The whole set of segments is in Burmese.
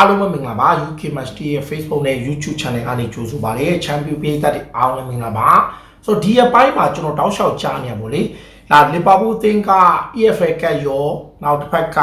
အားလုံးပဲမင်္ဂလာပါ UK Match Day ရဲ့ Facebook နဲ့ YouTube Channel ကနေကြိုဆိုပါရစေ Champion ပြည်သက်တွေအားလုံးမင်္ဂလာပါဆိုတော့ဒီအပိုင်းမှာကျွန်တော်တောက်လျှောက်ကြားနေရပါလေလာလီဗာပူးသင်းက EFL ကရောနောက်တစ်ဖက်က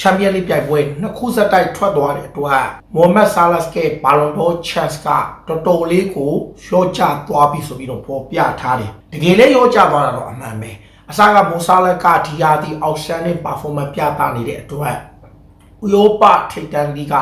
Champion League ပြိုင်ပွဲနှစ်ခုစက်တိုက်ထွက်သွားတဲ့အတွက်မိုဟမက်ဆာလတ်က Ballon d'Or chance ကတော်တော်လေးကိုရှော့ချသွားပြီဆိုပြီးတော့ပေါ်ပြထားတယ်တကယ်လည်းရော့ချသွားတာတော့အမှန်ပဲအစားကမိုဆာလက်ကဒီယာဒီ outstanding performance ပြသနေတဲ့အတွက် ဥရောပထိပ်တန်းလိက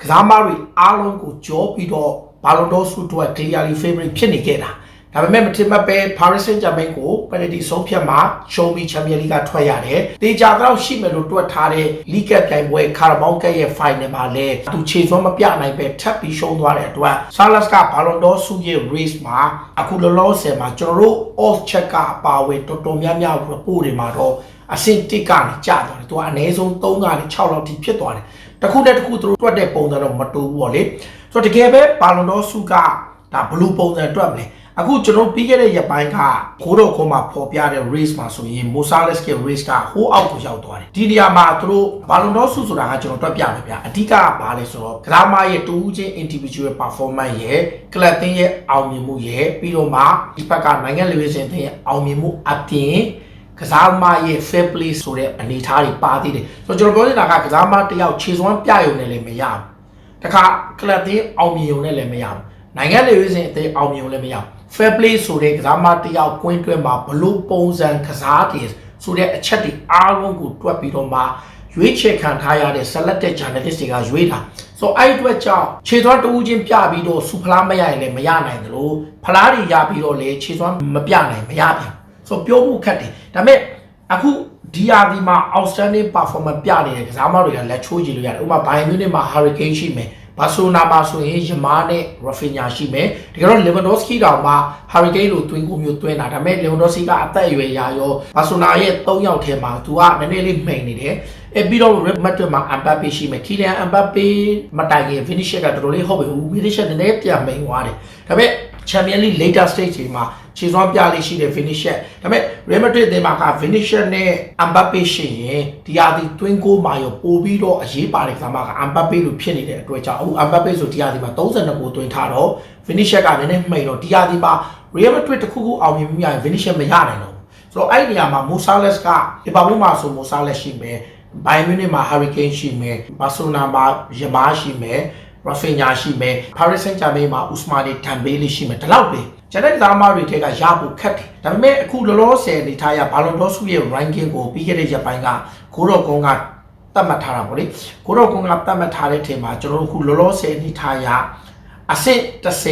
ကစားမတွေအားလုံးကိုကြောပြီးတော့ဘာလုံတော်ဆုအတွက် clearly favorite ဖြစ်နေခဲ့တာ ဒါပေမဲ့မထင်မှတ်ပဲ Paris Saint-Germain ကို penalty ဆုံးဖြတ်မှာရှုံးပြီး Champions League ကထွက်ရတယ်။တေချာတော့ရှိမယ်လို့တွက်ထားတဲ့ League ပြိုင်ပွဲ Carabao Cup ရဲ့ final မှာလည်းသူခြေစွမ်းမပြနိုင်ပဲထပ်ပြီးရှုံးသွားတဲ့အတွက် Salas က Ballon d'Or ဆုရဲ့ race မှာအခုလောလောဆယ်မှာကျွန်တော်တို့ off check ကအပါဝင်တော်တော်များများ report တွေမှာတော့အဆင့်1ကနေကျသွားတယ်။သူကအနည်းဆုံး3ကနေ6လောက်ထိဖြစ်သွားတယ်။တစ်ခုတည်းတစ်ခုသူတို့တွက်တဲ့ပုံစံတော့မတူဘူးပေါ့လေ။ဆိုတော့တကယ်ပဲဘာလွန်တော်စုကဒါဘလူးပုံစံတွက်မလဲ။ အခုကျွန်တော်ပြီးခဲ့တဲ့ရက်ပိုင်းကကိုတော့ခေါ်မှာပေါ်ပြတဲ့ race မှာဆိုရင် Mosales ရဲ့ race ကဟိုးအောက်ကိုရောက်သွားတယ်။ဒီနေရာမှာသူတို့ဘာလွန်တော်စုဆိုတာကကျွန်တော်တွက်ပြမယ်ဗျာ။အဓိကကဘာလဲဆိုတော့ဂရာမာရဲ့တူးချင်း individual performance ရဲ့ကလပ်တင်းရဲ့အောင်မြင်မှုရဲ့ပြီးတော့မှဒီဘက်ကနိုင်ငံလူရေးစင်တဲ့အောင်မြင်မှုအပြင်ကစားမရဲ့ fair play ဆိုတဲ့အနေအထားတွေပါသေးတယ်ဆိုတော့ကျွန်တော်ပြောနေတာကကစားမတစ်ယောက်ခြေစွမ်းပြရုံနဲ့လည်းမရဘူးတခါကလပ်သေးအောင်မြင်ုံနဲ့လည်းမရဘူးနိုင်ငံလေဝိစင်အသေးအောင်မြင်ုံလည်းမရဘူး fair play ဆိုတဲ့ကစားမတစ်ယောက်ကွင်းတွဲမှာဘလို့ပုံစံကစားတယ်ဆိုတဲ့အချက်တွေအားလုံးကိုတွက်ပြီးတော့မှရွေးချယ်ခံထားရတဲ့ selected journalist တွေကရွေးတာဆိုတော့အဲ့ဒီအတွက်ကြောင့်ခြေသွမ်းတူးချင်းပြပြီးတော့စူဖလားမရရင်လည်းမရနိုင်တယ်လို့ဖလားတွေရပြီးတော့လည်းခြေသွမ်းမပြနိုင်မရပြန်ဆိုတော့ပြောဖို့ခက်တယ်ဒါပေမဲ့အခု DRV မှာ outstanding performance ပြနေတဲ့ကစားမတွေကလက်ချိုးကြည့်လို့ရတယ်ဥပမာ Bayern Munich မှာ Hurricane ရှိမယ် ဘာဆိုနာမှာဆိုရင်ယမားနဲ့ Rafinha ရှိမယ်တကယ်တော့ Lewandowski တောင်မှ Hurricane လို့တွင်းကိုမျိုးတွင်းတာဒါပေမဲ့ Lewandowski ကအသက်အရွယ်ရာရောဘာဆိုနာရဲ့၃ယောက်ထဲမှာသူကနည်းနည်းလေးမှိန်နေတယ်အဲပြီးတော့ Real Madrid မှာ Mbappe ရှိမယ် Kylian Mbappe မတိုင်ခင် Vinicius ကတော်တော်လေးဟုတ်ပြီ Vinicius နည်းနည်းပြန်မှိန်သွားတယ်ဒါပေမဲ့ Champions League later stage တွေမှာ ခြေစွမ်းပြလေးရှိတဲ့ Vinicius ဒါပေမဲ့ Real Madrid အသင်းမှာက Vinicius နဲ့ Mbappe ရှိရင်ဒီဟာဒီ twin goal မှာရောပို့ပြီးတော့အရေးပါတဲ့ကစားမက Mbappe လို့ဖြစ်နေတဲ့အတွက်ကြောင့်အခု Mbappe ဆိုဒီဟာဒီမှာ32ကိုတွင်ထားတော့ Vinicius ကနည်းနည်းမှိန်တော့ဒီဟာဒီမှာ Real Madrid တစ်ခုခုအောင်မြင်မှုရရင် Vinicius မရနိုင်တော့ဘူးဆိုတော့အဲ့ဒီနေရာမှာ Mosales ကဒီပါဘူးမှာဆို Mosales ရှိမယ် Bayern Munich မှာ Hurricane ရှိမယ် Barcelona မှာ Yamal ရှိမယ် Rafinha ရှိမယ် Paris Saint-Germain မှာ Ousmane Dembele ရှိမယ်ဒီလောက်ပဲ ကျွန်တဲ့သားမတွေထဲကရဖို့ခက်တယ်ဒါပေမဲ့အခုလောလောဆယ်နေထားရဘာလွန်ဒေါစုရဲ့ ranking ကိုပြီးခဲ့တဲ့ရက်ပိုင်းကကိုရော့ကုန်းကတတ်မှတ်ထားတာပေါ့လေကိုရော့ကုန်းကတတ်မှတ်ထားတဲ့ထင်မှာကျွန်တော်တို့အခုလောလောဆယ်နေထားရအဆင့်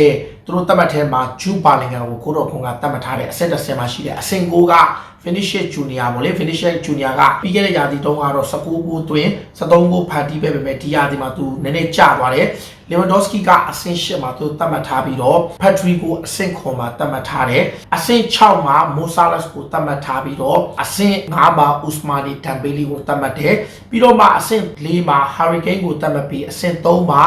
30သူတို့တတ်မှတ်ထဲမှာဂျူပါလင်ကန်ကိုကိုရော့ကုန်းကတတ်မှတ်ထားတဲ့အဆင့်30မှာရှိတယ်အဆင့်9က Finisher Junior ပေါ့လေ Finisher Junior ကပြီးခဲ့တဲ့ရာသီတုန်းကတော့19ကိုတွင်73ကိုဖန်တီးပဲပဲဒီရာသီမှာသူနည်းနည်းကျသွားတယ် Lewandowski ကအဆင့်8မှာသူသတ်မှတ်ထားပြီးတော့ Patrick ကိုအဆင့်9မှာသတ်မှတ်ထားတယ်အဆင့်6မှာ Mo Salah ကိုသတ်မှတ်ထားပြီးတော့အဆင့်5မှာ Ousmane Dembele ကိုသတ်မှတ်တယ်ပြီးတော့မှအဆင့်4မှာ Hurricane ကိုသတ်မှတ်ပြီးအဆင့်3မှာ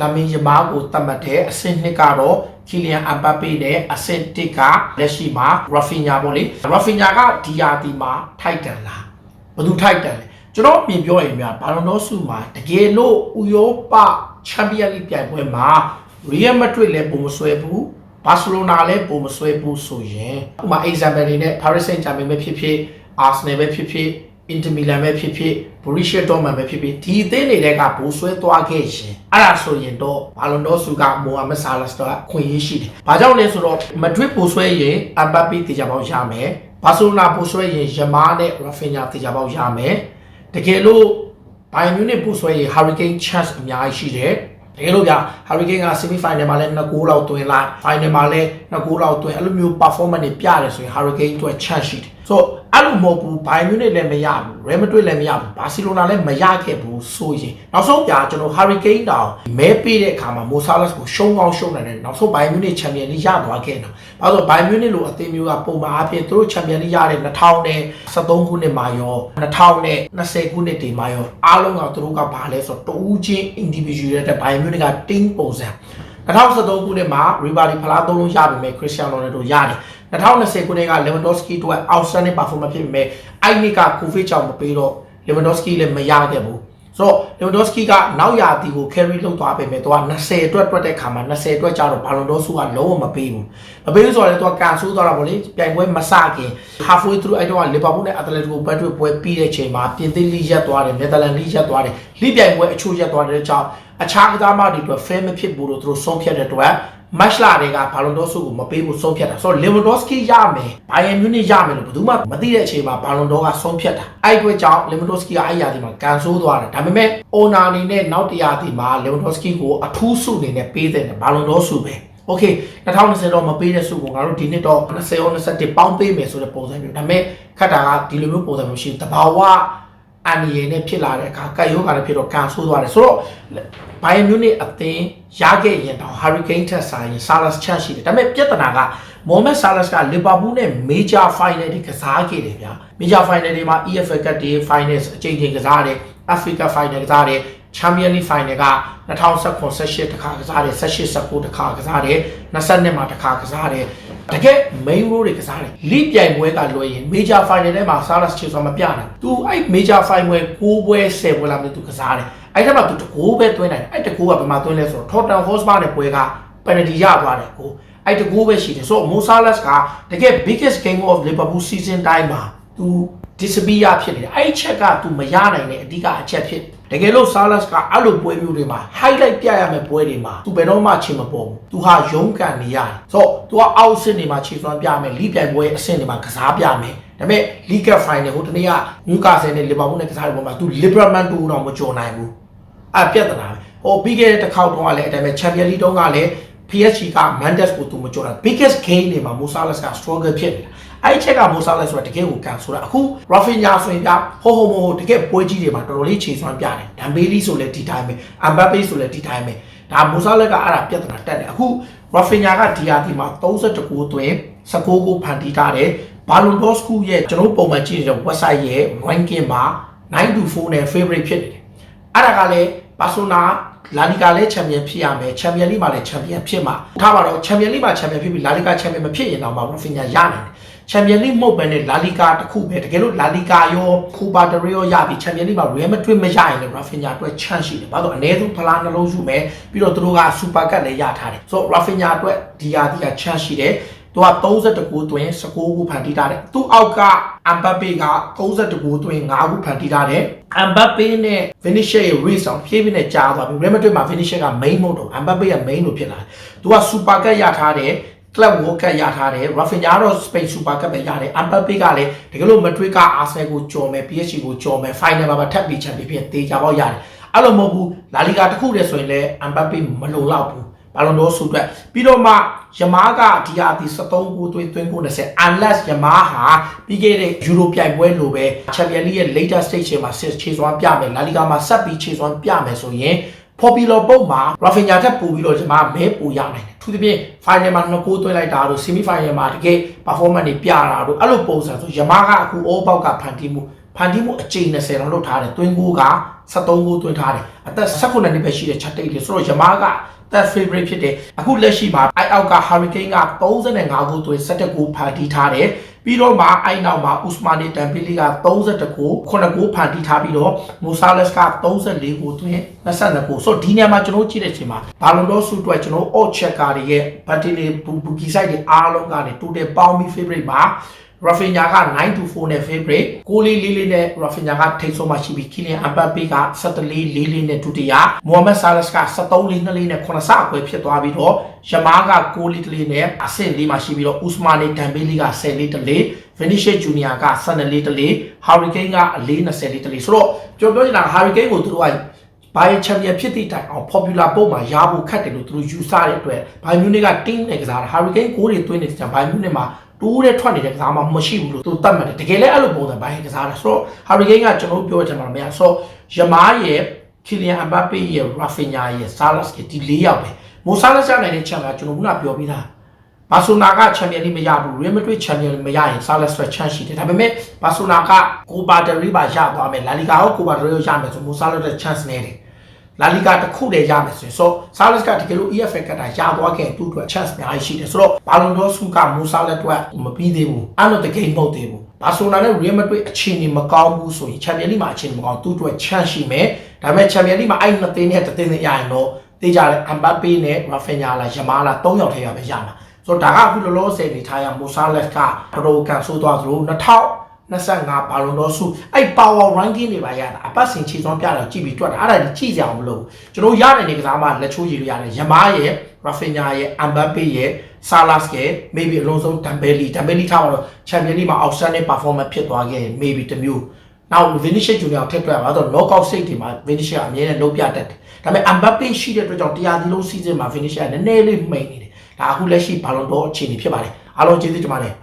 လာမင်ယမားကိုတတ်မှတ်တဲ့အဆင့်2ကတော့ Kylian Mbappe နဲ့အဆင့်1ကလက်ရှိမှာ Rafinha ပေါ့လေ Rafinha ကဒီယာတီမှာထိုက်တန်လားဘယ်သူထိုက်တန်လဲကျွန်တော်ပြင်ပြောရင်များဘာလို့တော့စုမှာတကယ်လို့ဥရောပချန်ပီယံလိပြိုင်ပွဲမှာ Real Madrid လည်းပုံမဆွဲဘူးဘာစီလိုနာလည်းပုံမဆွဲဘူးဆိုရင်ဥပမာ example တွေနဲ့ Paris Saint-Germain ပဲဖြစ်ဖြစ် Arsenal ပဲဖြစ်ဖြစ် Inter Milan ပဲဖြစ်ဖြစ် Borussia Dortmund ပဲဖြစ်ဖြစ်ဒီအသင်းတွေကဘိုးဆွဲသွားခဲ့ရှင်အဲ့ဒါဆိုရင်တော့ဘာလွန်တော့စုကမိုဟာမက်ဆာလတ်တော့ခွင့်ရရှိတယ်။ဘာကြောင့်လဲဆိုတော့မဒရစ်ဘိုးဆွဲရင်အမ်ဘပ်ပီတေချာပေါက်ရမယ်။ဘာဆိုနာဘိုးဆွဲရင်ယမားနဲ့ရာဖင်ညာတေချာပေါက်ရမယ်။တကယ်လို့ဘိုင်မြူနစ်ဘိုးဆွဲရင် Hurricane chance အများကြီးရှိတယ်။တကယ်လို့ဗျာ Hurricane က semi final မှာလည်း2ဂိုးလောက်သွင်းလိုက် final မှာလည်း2ဂိုးလောက်သွင်းအဲ့လိုမျိုး performance တွေပြတယ်ဆိုရင် Hurricane အတွက် chance ရှိတယ်။ ဆိုအဲ့လိုမဟုတ်ဘူးဘိုင်မြူနစ်လည်းမရဘူး Real Madrid လည်းမရဘူးဘာစီလိုနာလည်းမရခဲ့ဘူးဆိုရင်နောက်ဆုံးပြကျွန်တော် Hurricane တောင်မဲပေးတဲ့အခါမှာ Mo Salah ကိုရှုံးကောင်းရှုံးနိုင်တယ်နောက်ဆုံးဘိုင်မြူနစ်ချန်ပီယံလိရသွားခဲ့တာဘာလို့ဘိုင်မြူနစ်လိုအသင်းမျိုးကပုံမှန်အားဖြင့်သူတို့ချန်ပီယံလိရတဲ့2013ခုနှစ်မှာရော2020ခုနှစ်ဒီမှာရောအားလုံးကသူတို့ကဘာလဲဆိုတော့တူးချင်း individual တဲ့ဘိုင်မြူနစ်က team ပုံစံ2013ခုနှစ်မှာ Ribery ဖလားသုံးလုံးရပြီမဲ့ Cristiano Ronaldo ရတယ် 2020ခုနှစ်က Lewandowski တို့ outstanding performance ဖြစ်ပေမဲ့အဲ့ဒီက COVID ကြောင့်မပေးတော့ Lewandowski လည်းမရခဲ့ဘူးဆိုတော့လီဗန်ဒေါစကီကနောက်ရာတီကို carry လုပ်သွားပေမဲ့သူက20အတွက်တွက်တဲ့ခါမှာ20အတွက်ကျတော့ဘာလွန်ဒေါစုကလုံးဝမပေးဘူးမပေးဘူးဆိုတော့လေသူကကန်ဆိုးသွားတာပေါ့လေပြိုင်ပွဲမစခင် halfway through အဲ့တော့လီဗာပူးနဲ့အက်တလက်တီကိုဘတ်တွေပွဲပြီးတဲ့ချိန်မှာပြင်သစ်လိရက်သွားတယ်နယ်သာလန်လိရက်သွားတယ်လိပြိုင်ပွဲအချို့ရက်သွားတဲ့ကြောင့်အခြားကစားမတွေအတွက် fair မဖြစ်ဘူးလို့သူတို့ဆုံးဖြတ်တဲ့အတွက် မတ်လာတွေကဘာလွန်ဒေါစုကိုမပေးဘူးဆုံးဖြတ်တာဆိုတော့လီဗန်ဒေါစကီရမယ်ဘိုင်ယန်မြူနစ်ရမယ်လို့ဘယ်သူမှမသိတဲ့အချိန်မှာဘာလွန်ဒေါကဆုံးဖြတ်တာအဲ့ဒီအတွက်ကြောင့်လီဗန်ဒေါစကီကအဲ့ဒီရာဒီမှာကန်ဆိုးသွားတယ်ဒါပေမဲ့အိုနာအနေနဲ့နောက်တစ်ရာဒီမှာလီဗန်ဒေါစကီကိုအထူးဆုအနေနဲ့ပေးတဲ့ဘာလွန်ဒေါဆုပဲโอเค2020တော့မပေးတဲ့စုကိုငါတို့ဒီနှစ်တော့20ရော21ပေါင်းပေးမယ်ဆိုတဲ့ပုံစံမျိုးဒါပေမဲ့ခက်တာကဒီလိုမျိုးပုံစံမျိုးရှိတဘာဝ အန်ရီနဲ့ဖြစ်လာတဲ့အခါကတ်ရောဂါနဲ့ဖြစ်တော့ကန်ဆိုးသွားတယ်ဆိုတော့ဘိုင်ယန်မြူနစ်အသင်းရခဲ့ရင်တော့ Hurricane ထက်ဆိုင်ရင် Salas ချန်ရှိတယ်ဒါပေမဲ့ပြဿနာကမိုမက်ဆာလတ်ကလီဗာပူးနဲ့ Major Final တွေကစားခဲ့တယ်ဗျာ Major Final တွေမှာ EFL Cup တွေ Finals အကြိမ်ကြိမ်ကစားတယ် Africa Final ကစားတယ် Champion League Final က2018တခါကစားတယ်18 19တခါကစားတယ်22မှာတခါကစားတယ် တကယ် main role တွေကစားတယ်လိပြိုင်ပွဲကလွှဲရင် major final ထဲမှာ Salas ချေစွာမပြနိုင်သူအဲ့ major final ပွဲ6ပွဲ10ပွဲလာမျိုးသူကစားတယ်အဲ့ဒါမှသူတကိုးပဲသွင်းနိုင်အဲ့တကိုးကဘယ်မှာသွင်းလဲဆိုတော့ Tottenham Hotspur နဲ့ပွဲက penalty ရသွားတယ်ဟိုအဲ့တကိုးပဲရှိတယ်ဆိုတော့ Mo Salah ကတကယ် biggest game of Liverpool season တိုင်းမှာသူ disappear ဖြစ်နေတာအဲ့ချက်ကသူမရနိုင်တဲ့အဓိကအချက်ဖြစ် တကယ်လို့ Salas ကအဲ့လိုပွဲမျိုးတွေမှာ highlight ပြရမယ့်ပွဲတွေမှာသူဘယ်တော့မှချိန်မပေါ်ဘူးသူဟာရုန်းကန်နေရတယ်ဆိုတော့သူကအောက်စစ်တွေမှာခြေစွမ်းပြမယ်လိပြိုင်ပွဲအဆင့်တွေမှာကစားပြမယ်ဒါပေမဲ့ League Final ဟိုတနေ့က Newcastle နဲ့ Liverpool နဲ့ကစားတဲ့ပွဲမှာသူ Liberman တူတော့မကြော်နိုင်ဘူးအဲ့ပြဿနာပဲဟိုပြီးခဲ့တဲ့တစ်ခေါက်တုန်းကလည်းအဲ့ဒါပဲ Champions League တုန်းကလည်း PSG က Mendes ကိုသူမကြော်တာ biggest game တွေမှာ Mo Salah က struggle ဖြစ်နေတာ အဲ့ချက်က Mo Salah ဆိုတာတကယ်ကိုကန်ဆိုတာအခု Rafinha ဆိုရင်ပြဟိုဟိုမိုဟိုတကယ်ပွဲကြီးတွေမှာတော်တော်လေးခြေစွမ်းပြတယ်။ဒမ်ဘေးလီဆိုလည်းဒီတိုင်းပဲ။ Mbappe ဆိုလည်းဒီတိုင်းပဲ။ဒါ Mo Salah ကအဲ့ဒါပြဿနာတက်တယ်။အခု Rafinha ကဒီယာဒီမှာ32ဂိုးသွင်း19ဂိုးဖန်တီးထားတယ်။ Ballon d'Or ခုရဲ့ကျွန်တော်ပုံမှန်ကြည့်နေတဲ့ website ရဲ့ ranking မှာ9 to 4နဲ့ favorite ဖြစ်နေတယ်။အဲ့ဒါကလည်းဘာဆိုနာလာလီဂါလည်းချန်ပီယံဖြစ်ရမယ်ချန်ပီယံလိမှာလည်းချန်ပီယံဖြစ်မှာထားပါတော့ချန်ပီယံလိမှာချန်ပီယံဖြစ်ပြီးလာလီဂါချန်ပီယံမဖြစ်ရင်တော့မှရဖင်ညာရနိုင်တယ် ချန်ပီယံလိမဟုတ်ဘဲနဲ့လာလီဂါတစ်ခုပဲတကယ်လို့လာလီဂါရောကူပါဒရီရောရပြီးချန်ပီယံလိမှာရီယယ်မက်ဒရစ်မရရင်လည်းရဖင်ညာအတွက်ချန်ရှိတယ်ဘာလို့အနည်းဆုံးဖလားနှလုံးယူမယ်ပြီးတော့သူတို့ကစူပါကတ်လည်းရထားတယ်ဆိုတော့ရဖင်ညာအတွက်ဒီယာဒီကချန်ရှိတယ်သူက32ကိုတွင်19ခုဖန်တီးထားတယ်သူ့အောက်ကအမ်ဘပ်ပေက32ကိုတွင်9ခုဖန်တီးထားတယ်အမ်ဘပ်ပေနဲ့ Vinicius ရဲ့ race အောင်ဖြည်းဖြည်းနဲ့ကြားသွားပြီ Real Madrid မှာ Vinicius က main မဟုတ်တော့အမ်ဘပ်ပေက main လို့ဖြစ်လာတယ်သူက super cup ရထားတယ် club world cup ရထားတယ် Rafinha တော့ Spain super cup ပဲရတယ်အမ်ဘပ်ပေကလည်းတကယ်လို့ Madrid က Arsenal ကိုကြော်မယ် PSG ကိုကြော်မယ် final မှာပါထပ်ပြီး champion ဖြစ်တေချာပေါက်ရတယ်အဲ့လိုမဟုတ်ဘူးလာလီဂါတစ်ခုတည်းဆိုရင်လည်းအမ်ဘပ်ပေမလုံလောက်ဘူးဘာလုံးတော့ဆိုအတွက်ပြီးတော့မှယမားကဒီဟာဒီ73ကိုသွင်းသွင်းကို20 unless ယမားဟာပြီးခဲ့တဲ့ယူရိုပြိုင်ပွဲလိုပဲချန်ပီယံလိရဲ့ later stage မှာဆစ်ခြေစွမ်းပြမယ်လာလီဂါမှာဆက်ပြီးခြေစွမ်းပြမယ်ဆိုရင် popular ပုံမှာ Rafinha ထက်ပိုပြီးတော့ကျွန်မမဲပိုရနိုင်တယ်သူတပြည့် final မှာနှစ်ကိုသွင်းလိုက်တာတို့ semi final မှာတကယ် performance တွေပြတာတို့အဲ့လိုပုံစံဆိုယမားကအခု all bout ကဖန်တီးမှုဖန်တီးမှုအကြိမ်20လောက်လုပ်ထားတယ်သွင်းကိုက73ကိုသွင်းထားတယ်အသက်18နှစ်ပဲရှိတဲ့ချက်တိတ်လေဆိုတော့ယမားက that favorite ဖြစ်တယ်အခုလက်ရှိမှာအိုက်အောက်က Hurricane က35ဂိုးသွင်း17ဂိုးဖန်တီးထားတယ်ပြီးတော့မှအိုက်နောက်မှာ Usmane Dembele က32ဂိုး9ဂိုးဖန်တီးထားပြီးတော့ Mosales က34ဂိုးသွင်း22ဂိုးဆိုတော့ဒီနေရာမှာကျွန်တော်ကြည့်တဲ့အချိန်မှာ Ballon d'Or ဆုအတွက်ကျွန်တော် odd checker တွေရဲ့ Battle Bookie site တွေအားလုံးကနေ total ပေါင်းပြီး favorite မှာ Rafinha က9 to 4နဲ့ favorite ကိုလေးလေးလေးနဲ့ Rafinha ကထိတ်ဆုံးမှရှိပြီး Kylian Mbappe က14လေးလေးလေးနဲ့ဒုတိယ Mohamed Salah က73လေး2လေးနဲ့9ဆအကွဲဖြစ်သွားပြီးတော့ Yamal က9လေးလေးနဲ့အဆင့်လေးမှရှိပြီးတော့ Ousmane Dembele က10လေးတလေး Vinicius Junior က12လေးတလေး Harry Kane က4 20လေးတလေးဆိုတော့ကျွန်တော်ပြောချင်တာ Harry Kane ကိုသူတို့ကဘိုင်ချန်ပီယံဖြစ်သည့်တိုင်အောင် popular ပုံမှာရဖို့ခက်တယ်လို့သူတို့ယူဆတဲ့အတွက်ဘိုင်မြူနစ်က team နဲ့ကစားတာ Harry Kane ကိုယ်တွေသွင်းနေတဲ့ကြောင့်ဘိုင်မြူနစ်မှာ တိုးတဲ့ထွက်နေတဲ့ကစားမှမရှိဘူးလို့သူတတ်မှတ်တယ်တကယ်လည်းအဲ့လိုပုံစံဘိုင်းကစားတာဆိုတော့ Harry Kane ကကျွန်တော်ပြောချင်တာမရဆိုတော့ယမားရဲ့ Kylian Mbappe ရဲ့ Rafinha ရဲ့ Salah ရဲ့ဒီ၄ယောက်ပဲမိုဆာလက်ရနိုင်တဲ့ချန်ကကျွန်တော်ကပြောပြီးသားဘာဆိုနာကချန်ပီယံလိမရဘူးရီမက်ဒရစ်ချန်ပီယံလိမရရင်ဆာလက်ဆွဲချန်ရှိတယ်ဒါပေမဲ့ဘာဆိုနာကကိုပါဒရီပါရသွားမယ်လာလီဂါကိုကိုပါဒရီကိုရမယ်ဆိုမိုဆာလက်တဲ့ chance နေတယ် လာလီဂါတစ်ခုတည်းရမယ်ဆိုရင်ဆိုဆာလက်စ်ကတကယ်လို့ EFL ကတာရသွားခဲ့သူ့အတွက် chance အများကြီးရှိတယ်ဆိုတော့ဘာလွန်ဒေါစုကမူဆာလက်အတွက်မပြီးသေးဘူးအဲ့တော့ the game မဟုတ်သေးဘူးဘာဆိုနာနဲ့ Real Madrid အခြေအနေမကောင်းဘူးဆိုရင် Champions League မှာအခြေအနေမကောင်းသူ့အတွက် chance ရှိမယ်ဒါပေမဲ့ Champions League မှာအဲ့နှစ်သိန်းနဲ့တစ်သိန်းနဲ့ရရင်တော့တေးကြတယ် Mbappe နဲ့ Rafinha လာ Yamal လာ၃ယောက်ထဲရပဲရမှာဆိုတော့ဒါကအခုလောလောဆယ်နေထားရမူဆာလက်ကတော်တော်ကန်ဆိုးသွားသလို2000 25ဘာလုံးတော့စုအဲ့ power ranking တွေပါရတာအပတ်စဉ်ခြေစွမ်းပြတာကြည့်ပြီးတွက်တာအဲ့ဒါကြီးကြည့်ကြအောင်မလို့ကျွန်တော်ရတဲ့နေကစားမှလက်ချိုးရည်လို့ရတယ်ယမားရဲ့ Rafinha ရဲ့ Mbappe ရဲ့ Salas ရဲ့ maybe အလုံးစုံ Dembele Dembele ထားတော့ Champions League မှာ outstanding performance ဖြစ်သွားခဲ့ရင် maybe တစ်မျိုးနောက် Vinicius Junior ထက်တွက်ပါတော့ knockout stage ဒီမှာ Vinicius အမြဲတမ်းလုံးပြတတ်တယ်ဒါပေမဲ့ Mbappe ရှိတဲ့အတွက်ကြောင့်တရားဒီလုံး season မှာ Vinicius ကနည်းနည်းလေးမှိန်နေတယ်ဒါအခုလက်ရှိ Ballon d'Or အခြေအနေဖြစ်ပါတယ်အားလုံးကျေးဇူးတင်ပါတယ်